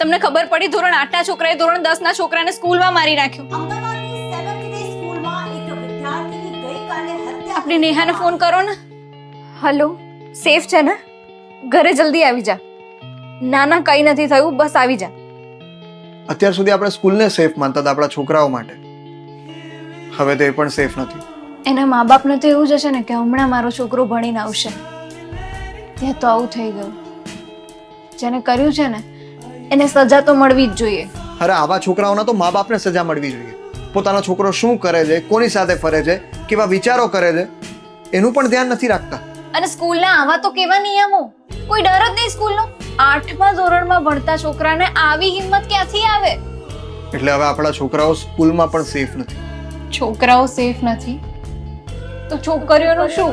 તમને ખબર પડી ધોરણ આઠના છોકરાએ ધોરણ દસના છોકરાને સ્કૂલમાં મારી નાખ્યો. આપણે નેહાને ફોન કરો ને. હલો સેફ છે ને? ઘરે જલ્દી આવી જા. ના ના કંઈ નથી થયું બસ આવી જા. અત્યાર સુધી આપણે સ્કૂલને સેફ માનતા હતા આપણા છોકરાઓ માટે. હવે તો એ પણ સેફ નથી. એના મા બાપને તો એવું જ હશે ને કે હમણાં મારો છોકરો ભણીને આવશે. ત્યાં તો આવું થઈ ગયું. જેને કર્યું છે ને એને સજા તો મળવી જ જોઈએ. અરે આવા છોકરાઓના તો મા બાપને સજા મળવી જોઈએ. પોતાનો છોકરો શું કરે છે કોની સાથે ફરે છે કેવા વિચારો કરે છે એનું પણ ધ્યાન નથી રાખતા. અને સ્કૂલના આવા તો કેવા નિયમો? કોઈ ડર જ નહીં સ્કૂલનો? આઠમા ધોરણમાં ભણતા છોકરાને આવી હિંમત ક્યાંથી આવે? એટલે હવે આપણા છોકરાઓ સ્કૂલમાં પણ સેફ નથી. છોકરાઓ સેફ નથી? તો છોકરીઓનું શું?